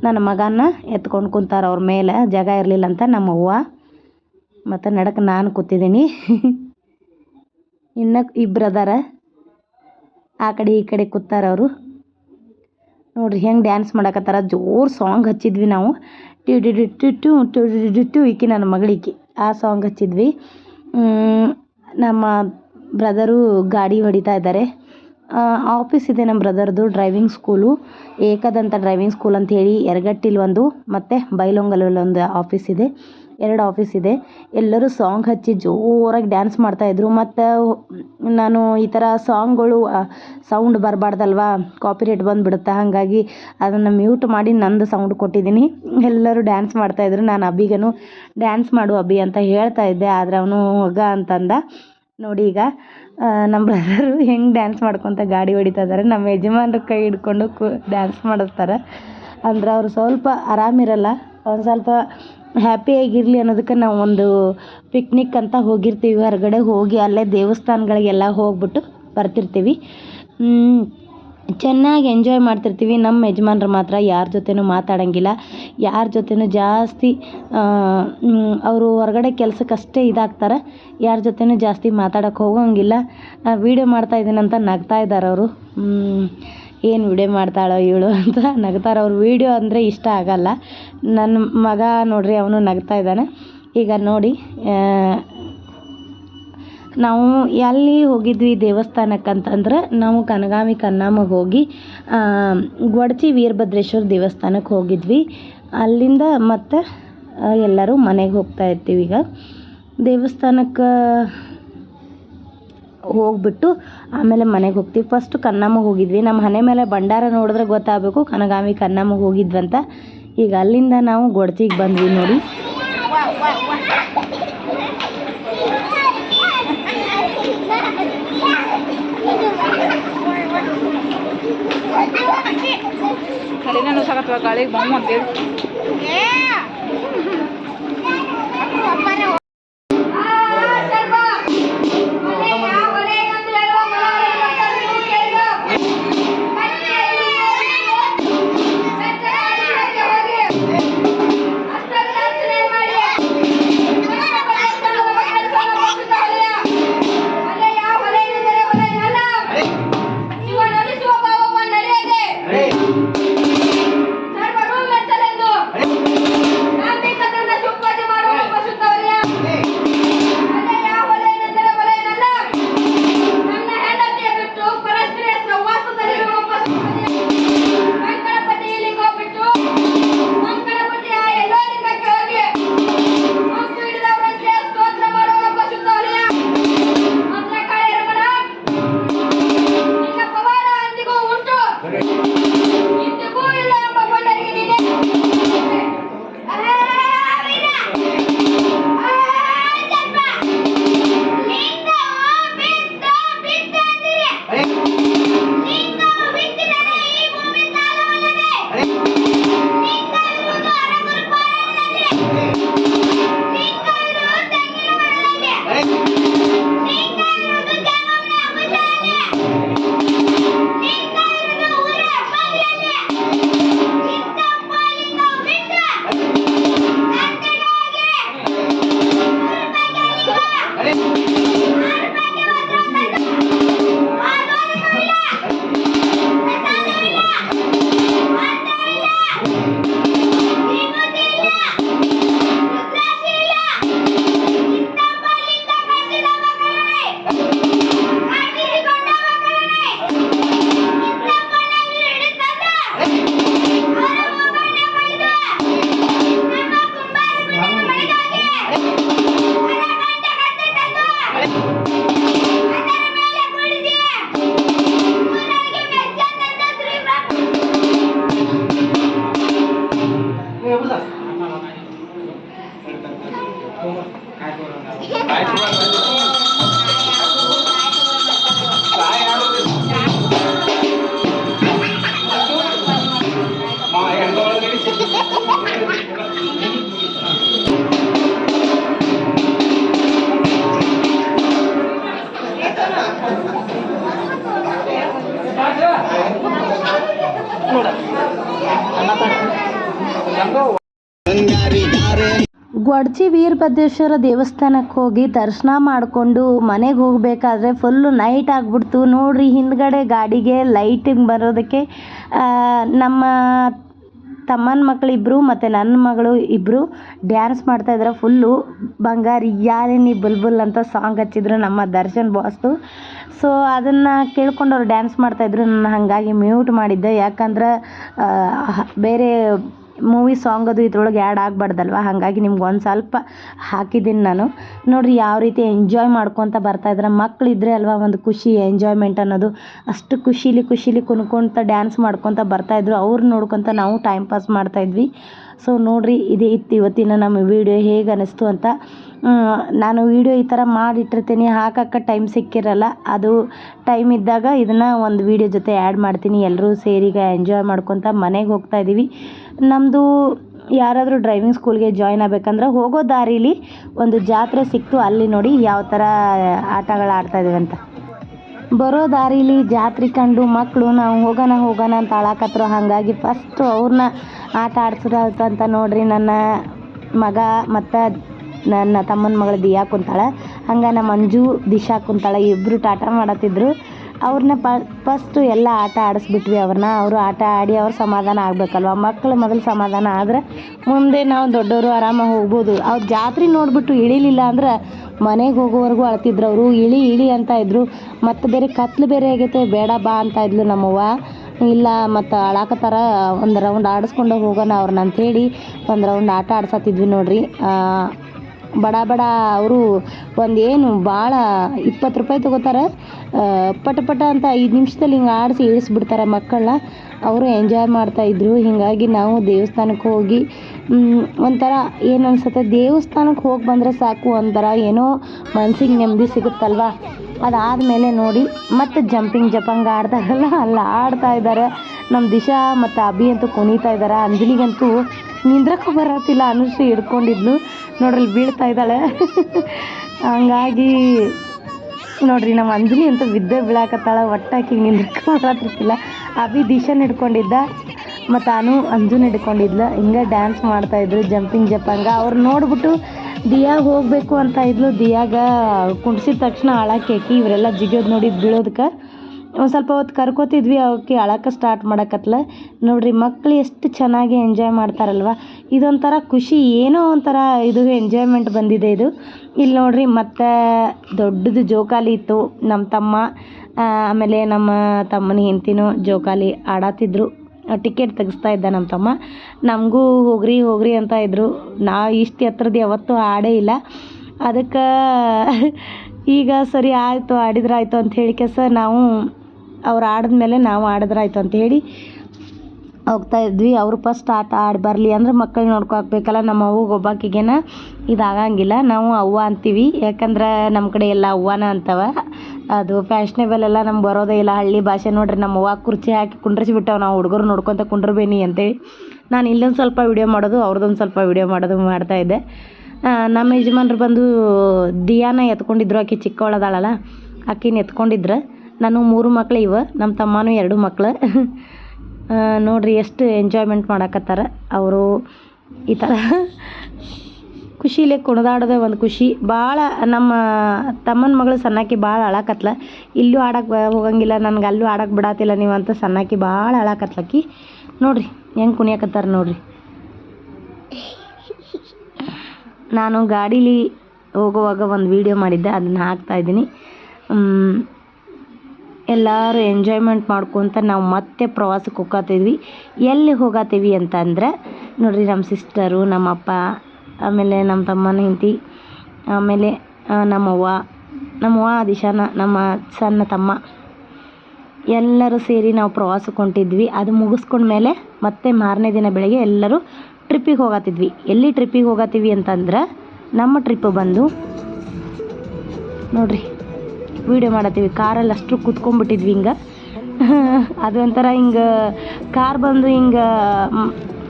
Speaker 1: ನನ್ನ ಮಗನ ಎತ್ಕೊಂಡು ಕುಂತಾರ ಅವ್ರ ಮೇಲೆ. ಜಾಗ ಇರಲಿಲ್ಲ ಅಂತ ನಮ್ಮ ಅವ್ವ. ಮತ್ತು ನಡಕ್ಕೆ ನಾನು ಕೂತಿದ್ದೀನಿ ಇನ್ನ ಇಬ್ರು ಅದಾರ. ಆ ಕಡೆ ಈ ಕಡೆ ಕೂತಾರ ಅವರು. ನೋಡ್ರಿ ಹೆಂಗೆ ಡ್ಯಾನ್ಸ್ ಮಾಡಕತ್ತಾರ. ಜೋರು ಸಾಂಗ್ ಹಚ್ಚಿದ್ವಿ ನಾವು. ಟಿ ಡಿ ಟಿ, ಟು ಟಿ, ಟು ಈಕಿ ನನ್ನ ಮಗಳಿಕ್ಕಿ ಆ ಸಾಂಗ್ ಹಚ್ಚಿದ್ವಿ. ನಮ್ಮ ಬ್ರದರು ಗಾಡಿ ಹೊಡಿತಾ ಇದ್ದಾರೆ ಆಫೀಸ್ ಇದೆ ನಮ್ಮ ಬ್ರದರ್ದು driving school Ekadanta driving school ಅಂತ ಹೇಳಿ ಯರಗಟ್ಟಿಲಿ ಒಂದು, ಮತ್ತು ಬೈಲೊಂಗಲಲ್ಲಿ ಒಂದು ಆಫೀಸ್ ಇದೆ. ಎರಡು ಆಫೀಸ್ ಇದೆ. ಎಲ್ಲರೂ ಸಾಂಗ್ ಹಚ್ಚಿ ಜೋರಾಗಿ ಡ್ಯಾನ್ಸ್ ಮಾಡ್ತಾಯಿದ್ರು ಮತ್ತು ನಾನು ಈ ಥರ ಸಾಂಗ್ಗಳು ಸೌಂಡ್ ಬರಬಾರ್ದಲ್ವಾ ಕಾಪಿರೇಟ್ ಬಂದುಬಿಡುತ್ತೆ, ಹಾಗಾಗಿ ಅದನ್ನು ಮ್ಯೂಟ್ ಮಾಡಿ ನಂದು ಸೌಂಡ್ ಕೊಟ್ಟಿದ್ದೀನಿ. ಎಲ್ಲರೂ ಡ್ಯಾನ್ಸ್ ಮಾಡ್ತಾಯಿದ್ರು ನಾನು ಅಭಿಗನು ಡ್ಯಾನ್ಸ್ ಮಾಡು ಅಭಿ ಅಂತ ಹೇಳ್ತಾ ಇದ್ದೆ. ಆದರೆ ಅವನು ಹೋಗ ಅಂತಂದ. ನೋಡಿ ಈಗ ನಮ್ಮ ಬ್ರದರು ಹೆಂಗೆ ಡ್ಯಾನ್ಸ್ ಮಾಡ್ಕೊತ ಗಾಡಿ ಹೊಡಿತಾ ಇದ್ದಾರೆ ನಮ್ಮ ಯಜಮಾನ್ರ ಕೈ ಹಿಡ್ಕೊಂಡು ಕು ಡ್ಯಾನ್ಸ್ ಮಾಡಿಸ್ತಾರೆ. ಅಂದ್ರೆ ಅವ್ರು ಸ್ವಲ್ಪ ಆರಾಮಿರಲ್ಲ ಒಂದು ಸ್ವಲ್ಪ ಹ್ಯಾಪಿಯಾಗಿರಲಿ ಅನ್ನೋದಕ್ಕೆ ನಾವು ಒಂದು ಪಿಕ್ನಿಕ್ ಅಂತ ಹೋಗಿರ್ತೀವಿ. ಹೊರಗಡೆ ಹೋಗಿ ಅಲ್ಲೇ ದೇವಸ್ಥಾನಗಳಿಗೆಲ್ಲ ಹೋಗ್ಬಿಟ್ಟು ಬರ್ತಿರ್ತೀವಿ. ಚೆನ್ನಾಗಿ ಎಂಜಾಯ್ ಮಾಡ್ತಿರ್ತೀವಿ. ನಮ್ಮ ಯಜಮಾನ್ರು ಮಾತ್ರ ಯಾರ ಜೊತೆನೂ ಮಾತಾಡೋಂಗಿಲ್ಲ. ಯಾರ ಜೊತೆನೂ ಜಾಸ್ತಿ ಅವರು ಹೊರಗಡೆ ಕೆಲ್ಸಕ್ಕಷ್ಟೇ ಇದಾಗ್ತಾರೆ. ಯಾರ ಜೊತೆನೂ ಜಾಸ್ತಿ ಮಾತಾಡೋಕೆ ಹೋಗೋಂಗಿಲ್ಲ. ವೀಡಿಯೋ ಮಾಡ್ತಾಯಿದ್ದೀನಂತ ನಗ್ತಾ ಇದ್ದಾರೆ ಅವರು. ಏನು ವಿಡಿಯೋ ಮಾಡ್ತಾಳೋ ಇವಳು ಅಂತ ನಗ್ತಾರೆ. ಅವ್ರು ವೀಡಿಯೋ ಅಂದರೆ ಇಷ್ಟ ಆಗಲ್ಲ. ನನ್ನ ಮಗ ನೋಡ್ರಿ, ಅವನು ನಗ್ತಾ ಇದ್ದಾನೆ. ಈಗ ನೋಡಿ ನಾವು ಎಲ್ಲಿ ಹೋಗಿದ್ವಿ ದೇವಸ್ಥಾನಕ್ಕೆ ಅಂತಂದ್ರೆ ನಾವು ಕನಗಾಮಿ ಕನ್ನಮ್ಮಗೆ ಹೋಗಿ ಗೊಡಚಿ ವೀರಭದ್ರೇಶ್ವರ ದೇವಸ್ಥಾನಕ್ಕೆ ಹೋಗಿದ್ವಿ. ಅಲ್ಲಿಂದ ಮತ್ತೆ ಎಲ್ಲರೂ ಮನೆಗೆ ಹೋಗ್ತಾ ಇರ್ತೀವಿ ಈಗ. ದೇವಸ್ಥಾನಕ್ಕೆ ಹೋಗ್ಬಿಟ್ಟು ಆಮೇಲೆ ಮನೆಗೆ ಹೋಗ್ತೀವಿ. ಫಸ್ಟು ಕನ್ನಮ್ಮಗೆ ಹೋಗಿದ್ವಿ. ನಮ್ಮ ಮನೆ ಮೇಲೆ ಭಂಡಾರ ನೋಡಿದ್ರೆ ಗೊತ್ತಾಗಬೇಕು ಕನಗಾಮಿ ಕನ್ನಮ್ಮಗೆ ಹೋಗಿದ್ವಂತ. ಈಗ ಅಲ್ಲಿಂದ ನಾವು ಗೊಡಚಿಗೆ ಬಂದ್ವಿ ನೋಡಿ.
Speaker 3: కలిగిన సగత కాలేజ్
Speaker 1: బాగుంది ವೀರಭದ್ರೇಶ್ವರ ದೇವಸ್ಥಾನಕ್ಕೆ ಹೋಗಿ ದರ್ಶನ ಮಾಡಿಕೊಂಡು ಮನೆಗೆ ಹೋಗಬೇಕಾದ್ರೆ ಫುಲ್ಲು ನೈಟ್ ಆಗಿಬಿಡ್ತು. ನೋಡ್ರಿ, ಹಿಂದ್ಗಡೆ ಗಾಡಿಗೆ ಲೈಟಿಂಗ್ ಬರೋದಕ್ಕೆ ನಮ್ಮ ತಮ್ಮನ ಮಕ್ಕಳಿಬ್ಬರು ಮತ್ತು ನನ್ನ ಮಗಳು ಇಬ್ಬರು ಡ್ಯಾನ್ಸ್ ಮಾಡ್ತಾಯಿದ್ರು ಫುಲ್ಲು ಬಂಗಾರಿ ಯಾರಿನಿ ಬುಲ್ಬುಲ್ ಅಂತ ಸಾಂಗ್ ಹಚ್ಚಿದ್ರು ನಮ್ಮ ದರ್ಶನ್ ಬಾಸ್ದು ಸೊ ಅದನ್ನು ಕೇಳ್ಕೊಂಡು ಅವ್ರು ಡ್ಯಾನ್ಸ್ ಮಾಡ್ತಾಯಿದ್ರು ನಾನು ಹಾಗಾಗಿ ಮ್ಯೂಟ್ ಮಾಡಿದ್ದೆ. ಯಾಕಂದ್ರೆ ಬೇರೆ ಮೂವಿ ಸಾಂಗ್ ಅದು ಇದ್ರೊಳಗೆ ಆ್ಯಡ್ ಆಗಬಾರ್ದಲ್ವ? ಹಾಗಾಗಿ ನಿಮ್ಗೆ ಒಂದು ಸ್ವಲ್ಪ ಹಾಕಿದ್ದೀನಿ ನಾನು. ನೋಡಿರಿ ಯಾವ ರೀತಿ ಎಂಜಾಯ್ ಮಾಡ್ಕೊತ ಬರ್ತಾಯಿದ್ರೆ ಮಕ್ಕಳಿದ್ರೆ ಅಲ್ವಾ ಒಂದು ಖುಷಿ ಎಂಜಾಯ್ಮೆಂಟ್ ಅನ್ನೋದು. ಅಷ್ಟು ಖುಷಿಲಿ ಖುಷಿಲಿ ಕುಣ್ಕೊತ ಡ್ಯಾನ್ಸ್ ಮಾಡ್ಕೊತ ಬರ್ತಾಯಿದ್ರು ಅವ್ರು ನೋಡ್ಕೊತ ನಾವು ಟೈಮ್ ಪಾಸ್ ಮಾಡ್ತಾಯಿದ್ವಿ ಸೊ ನೋಡಿರಿ, ಇದೇ ಇತ್ತು ಇವತ್ತಿನ ನಮ್ಮ ವೀಡಿಯೋ ಹೇಗೆ ಅನ್ನಿಸ್ತು ಅಂತ. ನಾನು ವೀಡಿಯೋ ಈ ಥರ ಮಾಡಿಟ್ಟಿರ್ತೀನಿ. ಹಾಕಕ್ಕೆ ಟೈಮ್ ಸಿಕ್ಕಿರಲ್ಲ. ಅದು ಟೈಮ್ ಇದ್ದಾಗ ಇದನ್ನು ಒಂದು ವೀಡಿಯೋ ಜೊತೆ ಆ್ಯಡ್ ಮಾಡ್ತೀನಿ. ಎಲ್ಲರೂ ಸೇರಿಗ ಎಂಜಾಯ್ ಮಾಡ್ಕೊತ ಮನೆಗೆ ಹೋಗ್ತಾ ಇದ್ದೀವಿ ನಮ್ಮದು ಯಾರಾದರೂ ಡ್ರೈವಿಂಗ್ ಸ್ಕೂಲ್ಗೆ ಜಾಯ್ನ್ ಆಗಬೇಕಂದ್ರೆ ಹೋಗೋ ದಾರೀಲಿ ಒಂದು ಜಾತ್ರೆ ಸಿಕ್ತು. ಅಲ್ಲಿ ನೋಡಿ ಯಾವ ಥರ ಆಟಗಳು ಆಡ್ತಾ ಇದ್ದೀವಿ ಅಂತ. ಬರೋ ದಾರೀಲಿ ಜಾತ್ರೆ ಕಂಡು ಮಕ್ಕಳು ನಾವು ಹೋಗೋಣ ಹೋಗೋಣ ಅಂತ ಅಳಕತ್ರು ಹಾಗಾಗಿ ಫಸ್ಟು ಅವ್ರನ್ನ ಆಟ ಆಡ್ಸೋದಾಯ್ತು ಅಂತ ನೋಡ್ರಿ. ನನ್ನ ಮಗ ಮತ್ತು ನನ್ನ ತಮ್ಮನ ಮಗಳು ದಿಯಾ ಕುಂತಾಳೆ. ಹಂಗೆ ನಮ್ಮ ಮಂಜು, ದಿಶಾ ಕುಂತಾಳೆ. ಇಬ್ಬರು ಟಾಟ ಮಾಡತ್ತಿದ್ರು. ಅವ್ರನ್ನ ಪ ಫಸ್ಟು ಎಲ್ಲ ಆಟ ಆಡಿಸ್ಬಿಟ್ವಿ ಅವ್ರನ್ನ. ಅವರು ಆಟ ಆಡಿ ಅವ್ರು ಸಮಾಧಾನ ಆಗಬೇಕಲ್ವ? ಮಕ್ಕಳು ಮೊದಲು ಸಮಾಧಾನ ಆದರೆ ಮುಂದೆ ನಾವು ದೊಡ್ಡವರು ಆರಾಮಾಗಿ ಹೋಗ್ಬೋದು. ಅವ್ರು ಜಾತ್ರೆ ನೋಡಿಬಿಟ್ಟು ಇಳಿಲಿಲ್ಲ ಅಂದ್ರೆ ಮನೆಗೆ ಹೋಗೋವರೆಗೂ ಅಳ್ತಿದ್ರು ಅವರು. ಇಳಿ ಇಳಿ ಅಂತ ಇದ್ರು. ಮತ್ತು ಬೇರೆ ಕತ್ಲು ಬೇರೆ ಆಗೈತೆ. ಬೇಡ ಬಾ ಅಂತ ಇದ್ಲು ನಮ್ಮವ್ವ. ಇಲ್ಲ, ಮತ್ತು ಅಳಾಕತ್ತಾರ ಒಂದು ರೌಂಡ್ ಆಡಿಸ್ಕೊಂಡು ಹೋಗೋಣ ಅವ್ರನ್ನ ಅಂತೇಳಿ ಒಂದು ರೌಂಡ್ ಆಟ ಆಡ್ಸತ್ತಿದ್ವಿ ನೋಡ್ರಿ. ಬಡ ಬಡ ಅವರು ಏನು ಭಾಳ ಇಪ್ಪತ್ತು ರೂಪಾಯಿ ತಗೋತಾರೆ ಪಟ ಪಟ ಅಂತ ಐದು ನಿಮಿಷದಲ್ಲಿ ಹಿಂಗೆ ಆಡಿಸಿ ಇಳಿಸ್ಬಿಡ್ತಾರೆ ಮಕ್ಕಳನ್ನ ಅವರು ಎಂಜಾಯ್ ಮಾಡ್ತಾಯಿದ್ರು ಹೀಗಾಗಿ ನಾವು ದೇವಸ್ಥಾನಕ್ಕೆ ಹೋಗಿ ಒಂಥರ ಏನು ಅನ್ಸುತ್ತೆ, ದೇವಸ್ಥಾನಕ್ಕೆ ಹೋಗಿ ಬಂದರೆ ಸಾಕು, ಒಂಥರ ಏನೋ ಮನ್ಸಿಗೆ ನೆಮ್ಮದಿ ಸಿಗುತ್ತಲ್ವ? ಅದಾದಮೇಲೆ ನೋಡಿ, ಮತ್ತೆ ಜಂಪಿಂಗ್ ಜಪಂಗ್ ಆಡ್ತಾರಲ್ಲ, ಅಲ್ಲಿ ಆಡ್ತಾ ಇದ್ದಾರೆ ನಮ್ಮ ದಿಶಾ ಮತ್ತು ಅಭಿ ಅಂತೂ ಕುಣಿತಾ ಇದ್ದಾರೆ ಅಂಜಲಿಗಂತೂ ನಿಂದ್ರಕ್ಕೂ ಬರತ್ತಿಲ್ಲ. ಅನುಶ್ರೀ ಹಿಡ್ಕೊಂಡಿದ್ಲು. ನೋಡ್ರಿ ಬೀಳ್ತಾ ಇದ್ದಾಳೆ. ಹಂಗಾಗಿ ನೋಡ್ರಿ ನಮ್ಮ ಅಂಜಲಿ ಅಂತ ಬಿದ್ದೆ ಬೀಳಾಕತ್ತಾಳ. ಒಟ್ಟಾಕಿ ನಿಂದ್ರಕ್ಕೆ ಬರತ್ತಿರ್ತಿಲ್ಲ ಅಭಿ ದಿಶನ್ ಹಿಡ್ಕೊಂಡಿದ್ದ ಮತ್ತು ಅನು ಅಂಜುನ ಹಿಡ್ಕೊಂಡಿದ್ಲು. ಹಿಂಗೆ ಡ್ಯಾನ್ಸ್ ಮಾಡ್ತಾಯಿದ್ರು ಜಂಪಿಂಗ್ ಜಪಂಗ ಅವ್ರು ನೋಡ್ಬಿಟ್ಟು ದಿಯಾ ಹೋಗಬೇಕು ಅಂತ ಇದ್ಲು. ದಿಯಾಗ ಕುಂಡ್ಸಿದ ತಕ್ಷಣ ಅಳಾಕಿ ಇವರೆಲ್ಲ ಜಿಗಿಯೋದು ನೋಡಿ ಬೀಳೋದಕ್ಕೆ ಒಂದು ಸ್ವಲ್ಪ ಹೊತ್ತು ಕರ್ಕೋತಿದ್ವಿ ಅವಕ್ಕೆ ಅಳಕ್ಕೆ ಸ್ಟಾರ್ಟ್ ಮಾಡಕತ್ಲ. ನೋಡ್ರಿ, ಮಕ್ಳು ಎಷ್ಟು ಚೆನ್ನಾಗಿ ಎಂಜಾಯ್ ಮಾಡ್ತಾರಲ್ವ? ಇದೊಂಥರ ಖುಷಿ, ಏನೋ ಒಂಥರ ಇದು ಎಂಜಾಯ್ಮೆಂಟ್ ಬಂದಿದೆ ಇದು. ಇಲ್ಲಿ ನೋಡ್ರಿ, ಮತ್ತೆ ದೊಡ್ಡದು ಜೋಕಾಲಿ ಇತ್ತು ನಮ್ಮ ತಮ್ಮ. ಆಮೇಲೆ ನಮ್ಮ ತಮ್ಮನ ಹೆಂಡ್ತಿನೂ ಜೋಕಾಲಿ ಆಡತ್ತಿದ್ರು ಟಿಕೆಟ್ ತೆಗಿಸ್ತಾ ಇದ್ದ ನಮ್ಮ ತಮ್ಮ. ನಮಗೂ ಹೋಗ್ರಿ ಹೋಗ್ರಿ ಅಂತ ಇದ್ದರು ನಾ ಇಷ್ಟು ಎತ್ತರದ್ದು ಯಾವತ್ತೂ ಆಡೇ ಇಲ್ಲ. ಅದಕ್ಕೆ ಈಗ ಸರಿ ಆಯಿತು, ಆಡಿದ್ರಾಯ್ತು ಅಂತ ಹೇಳಿ ಕೆಸ ನಾವು ಅವ್ರು ಆಡಿದ್ಮೇಲೆ ನಾವು ಆಡಿದ್ರಾಯ್ತು ಅಂತ ಹೇಳಿ ಹೋಗ್ತಾ ಇದ್ವಿ. ಅವರು ಫಸ್ಟ್ ಆಟ ಆಡಿ ಬರಲಿ ಅಂದ್ರೆ ಮಕ್ಕಳು ನೋಡ್ಕೊಬೇಕಲ್ಲ ನಮ್ಮ ಅವ್ವಗೆ ಒಬ್ಬಾಕಿಗೇನ ಇದಾಗಂಗಿಲ್ಲ. ನಾವು ಅವ್ವ ಅಂತೀವಿ. ಯಾಕಂದ್ರೆ ನಮ್ಮ ಕಡೆ ಎಲ್ಲ ಅವ್ವನ ಅಂತವ. ಅದು ಫ್ಯಾಷನೇಬಲ್ ಎಲ್ಲ ನಮ್ಗೆ ಬರೋದೇ ಇಲ್ಲ. ಹಳ್ಳಿ ಭಾಷೆ ನೋಡ್ರಿ, ನಮ್ಮ ಅವ್ವ ಕುರ್ಚಿ ಹಾಕಿ ಕುಂಡ್ರಿಸಿಬಿಟ್ಟವ. ನಾವು ಹುಡುಗರು ನೋಡ್ಕೊತ ಕುಂಡ್ರಬೇನಿ ಅಂತೇಳಿ ನಾನು ಇಲ್ಲೊಂದು ಸ್ವಲ್ಪ ವಿಡಿಯೋ ಮಾಡೋದು ಅವ್ರದ್ದೊಂದು ಸ್ವಲ್ಪ ವಿಡಿಯೋ ಮಾಡೋದು ಮಾಡ್ತಾಯಿದ್ದೆ ಇದ್ದೆ. ನಮ್ಮ ಯಜಮಾನ್ರು ಬಂದು ದಿಯಾನ ಎತ್ಕೊಂಡಿದ್ರು. ಆಕೆ ಚಿಕ್ಕವಳದಾಳಲ್ಲ. ಆಕಿನ ಎತ್ಕೊಂಡಿದ್ರು. ನಾನು ಮೂರು ಮಕ್ಳು ಇವ, ನಮ್ಮ ತಮ್ಮನೂ ಎರಡು ಮಕ್ಳು. ನೋಡಿರಿ ಎಷ್ಟು ಎಂಜಾಯ್ಮೆಂಟ್ ಮಾಡಕತ್ತಾರ. ಅವರು ಈ ಥರ ಖುಷಿಲೇ ಕುಣಿದಾಡೋದೇ ಒಂದು ಖುಷಿ. ಭಾಳ ನಮ್ಮ ತಮ್ಮನ ಮಗಳು ಸಣ್ಣಾಕಿ ಭಾಳ ಅಳಕತ್ಲ. ಇಲ್ಲೂ ಆಡಕ್ಕೆ ಹೋಗಂಗಿಲ್ಲ, ನನಗೆ ಅಲ್ಲೂ ಆಡಕ್ಕೆ ಬಿಡಾತಿಲ್ಲ ನೀವು ಅಂತ ಸಣ್ಣಾಕಿ ಭಾಳ ಅಳಕತ್ಲಕ್ಕಿ ನೋಡ್ರಿ ಹೆಂಗೆ ಕುಣಿಯಕತ್ತಾರ ನೋಡ್ರಿ. ನಾನು ಗಾಡೀಲಿ ಹೋಗುವಾಗ ಒಂದು ವೀಡಿಯೋ ಮಾಡಿದ್ದೆ, ಅದನ್ನು ಹಾಕ್ತಾಯಿದ್ದೀನಿ ಎಲ್ಲರೂ ಎಂಜಾಯ್ಮೆಂಟ್ ಮಾಡ್ಕೊತ ನಾವು ಮತ್ತೆ ಪ್ರವಾಸಕ್ಕೆ ಹೋಗತ್ತಿದ್ವಿ ಎಲ್ಲಿ ಹೋಗತ್ತೀವಿ ಅಂತಂದ್ರೆ, ನೋಡಿರಿ ನಮ್ಮ ಸಿಸ್ಟರು ನಮ್ಮಪ್ಪ ಆಮೇಲೆ ನಮ್ಮ ತಮ್ಮನ ಹೆಂಡತಿ, ಆಮೇಲೆ ನಮ್ಮವ್ವ ನಮ್ಮವ್ವ ದಿಶಾನ, ನಮ್ಮ ಸಣ್ಣ ತಮ್ಮ. ಎಲ್ಲರೂ ಸೇರಿ ನಾವು ಪ್ರವಾಸಕ್ಕೆ ಹೊಂಟಿದ್ವಿ. ಅದು ಮುಗಿಸ್ಕೊಂಡ್ಮೇಲೆ ಮತ್ತೆ ಮಾರನೇ ದಿನ ಬೆಳಗ್ಗೆ ಎಲ್ಲರೂ ಟ್ರಿಪ್ಪಿಗೆ ಹೋಗತ್ತಿದ್ವಿ ಎಲ್ಲಿ ಟ್ರಿಪ್ಪಿಗೆ ಹೋಗತ್ತೀವಿ ಅಂತಂದ್ರೆ, ನಮ್ಮ ಟ್ರಿಪ್ ಬಂದು, ನೋಡ್ರಿ. ವೀಡಿಯೋ ಮಾಡತ್ತೀವಿ. ಕಾರಲ್ಲಿ ಅಷ್ಟು ಕೂತ್ಕೊಂಡ್ಬಿಟ್ಟಿದ್ವಿ ಹಿಂಗೆ. ಅದು ಒಂಥರ ಹಿಂಗೆ, ಕಾರ್ ಬಂದು ಹಿಂಗೆ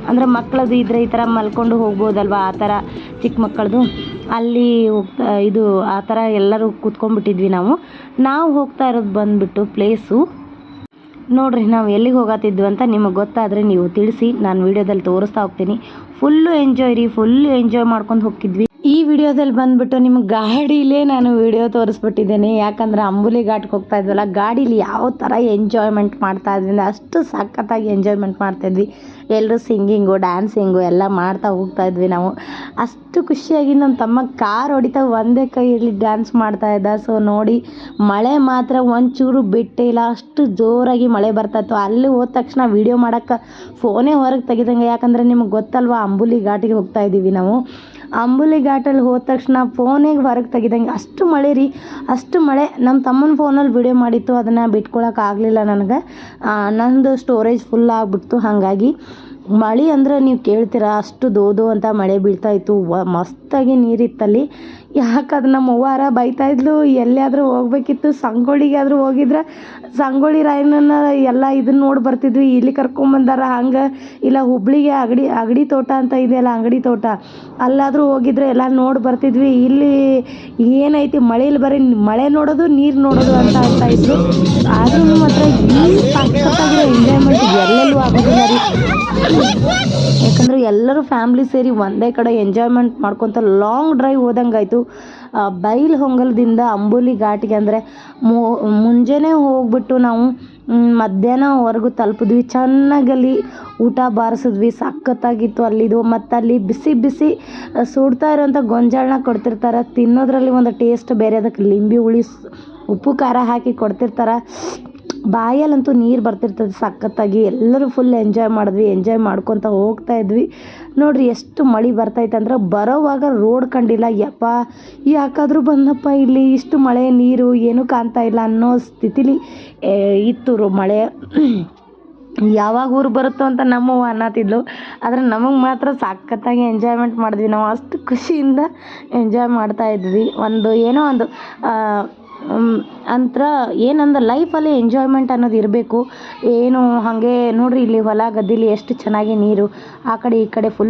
Speaker 1: ಅಂದ್ರೆ ಮಕ್ಕಳದು ಇದ್ರೆ ಈ ಥರ ಮಲ್ಕೊಂಡು ಹೋಗ್ಬೋದಲ್ವಾ? ಆ ಥರ ಚಿಕ್ಕ ಮಕ್ಕಳದು. ಅಲ್ಲಿ ಹೋಗ್ತಾ, ಇದು, ಆ ಥರ ಎಲ್ಲರೂ ಕೂತ್ಕೊಂಡ್ಬಿಟ್ಟಿದ್ವಿ ನಾವು. ನಾವು ಹೋಗ್ತಾ ಇರೋದು ಬಂದುಬಿಟ್ಟು ಪ್ಲೇಸು ನೋಡ್ರಿ, ನಾವು ಎಲ್ಲಿಗೆ ಹೋಗತ್ತಿದ್ವಿ ಅಂತ ನಿಮಗೆ ಗೊತ್ತಾದರೆ ನೀವು ತಿಳಿಸಿ. ನಾನು ವಿಡಿಯೋದಲ್ಲಿ ತೋರಿಸ್ತಾ ಹೋಗ್ತೀನಿ. ಫುಲ್ಲು ಎಂಜಾಯ್ ರೀ ಫುಲ್ ಎಂಜಾಯ್ ಮಾಡ್ಕೊಂಡು ಹೋಗ್ತಿದ್ವಿ. ಈ ವಿಡಿಯೋದಲ್ಲಿ ಬಂದ್ಬಿಟ್ಟು ನಿಮ್ಮ ಗಾಡೀಲೇ ನಾನು ವಿಡಿಯೋ ತೋರಿಸ್ಬಿಟ್ಟಿದ್ದೇನೆ. ಯಾಕಂದ್ರೆ ಅಂಬುಲಿ ಘಾಟ್ಗೆ ಹೋಗ್ತಾ ಇದ್ವಲ್ಲ, ಗಾಡೀಲಿ ಯಾವ ಥರ ಎಂಜಾಯ್ಮೆಂಟ್ ಮಾಡ್ತಾ ಇದ್ವಿ ಅಷ್ಟು ಸಖತ್ತಾಗಿ ಎಂಜಾಯ್ಮೆಂಟ್ ಮಾಡ್ತಾಯಿದ್ವಿ ಎಲ್ಲರೂ ಸಿಂಗಿಂಗು ಡ್ಯಾನ್ಸಿಂಗು ಎಲ್ಲ ಮಾಡ್ತಾ ಹೋಗ್ತಾ ಇದ್ವಿ ನಾವು. ಅಷ್ಟು ಖುಷಿಯಾಗಿ ನಮ್ಮ ತಮ್ಮ ಕಾರ್ ಹೊಡಿತಾ ಒಂದೇ ಕೈಯಲ್ಲಿ ಡ್ಯಾನ್ಸ್ ಮಾಡ್ತಾ ಇದ್ದ. ಸೊ ನೋಡಿ, ಮಳೆ ಮಾತ್ರ ಒಂಚೂರು ಬಿಟ್ಟೇ ಇಲ್ಲ. ಅಷ್ಟು ಜೋರಾಗಿ ಮಳೆ ಬರ್ತಾಯಿತ್ತು ಅಲ್ಲಿ ಹೋದ ತಕ್ಷಣ ವೀಡಿಯೋ ಮಾಡೋಕ್ಕೆ ಫೋನೇ ಹೊರಗೆ ತೆಗಿದಂಗೆ. ಯಾಕಂದರೆ ನಿಮ್ಗೆ ಗೊತ್ತಲ್ವಾ ಅಂಬುಲಿ ಘಾಟಿಗೆ ಹೋಗ್ತಾ ಇದ್ದೀವಿ ನಾವು. ಅಂಬುಲಿ ಘಾಟಲ್ಲಿ ಹೋದ ತಕ್ಷಣ ಫೋನಿಗೆ ಹೊರಗೆ ತೆಗಿದಂಗೆ ಅಷ್ಟು ಮಳೆ ರೀ, ಅಷ್ಟು ಮಳೆ. ನಮ್ಮ ತಮ್ಮನ ಫೋನಲ್ಲಿ ವಿಡಿಯೋ ಮಾಡಿತ್ತು, ಅದನ್ನು ಬಿಟ್ಕೊಳಕ್ಕೆ ಆಗಲಿಲ್ಲ ನನಗೆ. ನಂದು ಸ್ಟೋರೇಜ್ ಫುಲ್ ಆಗಿಬಿಡ್ತು. ಹಾಗಾಗಿ ಮಳೆ ಅಂದ್ರೆ ನೀವು ಕೇಳ್ತೀರಾ, ಅಷ್ಟು ದೋದು ಅಂತ ಮಳೆ ಬೀಳ್ತಾಯಿತ್ತು ವ, ಮಸ್ತಾಗಿ ನೀರಿತ್ತಲ್ಲಿ. ಯಾಕೆ ಅದು ನಮ್ಮ ಅವ್ವಾರ ಬೈತಾ ಇದ್ಲು? ಎಲ್ಲಿಯಾದರೂ ಹೋಗ್ಬೇಕಿತ್ತು. ಸಂಗೊಳ್ಳಿಗಾದ್ರೂ ಹೋಗಿದ್ರೆ. ಸಂಗೊಳ್ಳಿ ರಾಯಣ್ಣನ ಎಲ್ಲ ಇದನ್ನ ನೋಡಿ ಬರ್ತಿದ್ವಿ. ಇಲ್ಲಿ ಕರ್ಕೊಂಬಂದಾರ ಹಂಗೆ ಇಲ್ಲ ಹುಬ್ಳಿಗೆ ಅಗಡಿ ಅಗಡಿ ತೋಟ ಅಂತ ಇದೆಯಲ್ಲ, ಅಂಗಡಿ ತೋಟ. ಅಲ್ಲಾದರೂ ಹೋಗಿದ್ರೆ ಎಲ್ಲ ನೋಡಿ ಬರ್ತಿದ್ವಿ. ಇಲ್ಲಿ ಏನೈತಿ ಮಳೇಲಿ ಬರೀ ಮಳೆ ನೋಡೋದು, ನೀರು ನೋಡೋದು ಅಂತ ಅಂತ ಇದ್ರು ಆದ್ರೂ ಮಾತ್ರ ಈ ಎಲ್ಲರೂ ಫ್ಯಾಮ್ಲಿ ಸೇರಿ ಒಂದೇ ಕಡೆ ಎಂಜಾಯ್ಮೆಂಟ್ ಮಾಡ್ಕೊತ ಲಾಂಗ್ ಡ್ರೈವ್ ಹೋದಂಗಾಯ್ತು. ಬೈಲ್ ಹೊಂಗಲದಿಂದ ಅಂಬೋಲಿ ಘಾಟಿಗೆ ಅಂದರೆ ಮುಂಜಾನೆ ಹೋಗ್ಬಿಟ್ಟು ನಾವು ಮಧ್ಯಾಹ್ನವರೆಗೂ ತಲುಪಿದ್ವಿ. ಚೆನ್ನಾಗಲ್ಲಿ ಊಟ ಬಾರಿಸಿದ್ವಿ. ಸಖತ್ತಾಗಿತ್ತು ಅಲ್ಲಿದು. ಮತ್ತು ಅಲ್ಲಿ ಬಿಸಿ ಬಿಸಿ ಸುಡ್ತಾ ಇರೋಂಥ ಗೊಂಜಾಳನ್ನ ಕೊಡ್ತಿರ್ತಾರೆ. ತಿನ್ನೋದ್ರಲ್ಲಿ ಒಂದು ಟೇಸ್ಟ್ ಬೇರೆ. ಅದಕ್ಕೆ ಲಿಂಬೆ ಹುಳಿ ಉಪ್ಪು ಖಾರ ಹಾಕಿ ಕೊಡ್ತಿರ್ತಾರೆ. ಬಾಯಲ್ಲಂತೂ ನೀರು ಬರ್ತಿರ್ತದೆ ಸಖತ್ತಾಗಿ. ಎಲ್ಲರೂ ಫುಲ್ ಎಂಜಾಯ್ ಮಾಡಿದ್ವಿ. ಎಂಜಾಯ್ ಮಾಡ್ಕೊತ ಹೋಗ್ತಾ ಇದ್ವಿ. ನೋಡ್ರಿ ಎಷ್ಟು ಮಳೆ ಬರ್ತೈತೆ ಅಂದ್ರೆ ಬರೋವಾಗ ರೋಡ್ ಕಂಡಿಲ್ಲ, ಯಪ್ಪ. ಯಾಕಾದರೂ ಬಂದಪ್ಪ ಇಲ್ಲಿ ಇಷ್ಟು ಮಳೆ, ನೀರು ಏನೂ ಕಾಣ್ತಾ ಇಲ್ಲ ಅನ್ನೋ ಸ್ಥಿತಿಲಿ ಇತ್ತು ಮಳೆ. ಯಾವಾಗ ಊರು ಬರುತ್ತೋ ಅಂತ ನಮ್ಮವ್ವ ಅನ್ನತ್ತಿದ್ಲು ಆದರೆ ನಮಗೆ ಮಾತ್ರ ಸಖತ್ತಾಗಿ ಎಂಜಾಯ್ಮೆಂಟ್ ಮಾಡಿದ್ವಿ. ನಾವು ಅಷ್ಟು ಖುಷಿಯಿಂದ ಎಂಜಾಯ್ ಮಾಡ್ತಾ ಇದ್ವಿ. ಒಂದು ಏನೋ ಒಂದು ಅಂತ್ರ ಲೈಫ್ ಲೈಫಲ್ಲಿ ಎಂಜಾಯ್ಮೆಂಟ್ ಅನ್ನೋದು ಇರಬೇಕು. ಏನು ಹಾಗೆ ನೋಡ್ರಿ ಇಲ್ಲಿ ಹೊಲ ಗದ್ದೆಲಿ ಎಷ್ಟು ಚೆನ್ನಾಗಿ ನೀರು, ಆ ಕಡೆ ಈ ಕಡೆ ಫುಲ್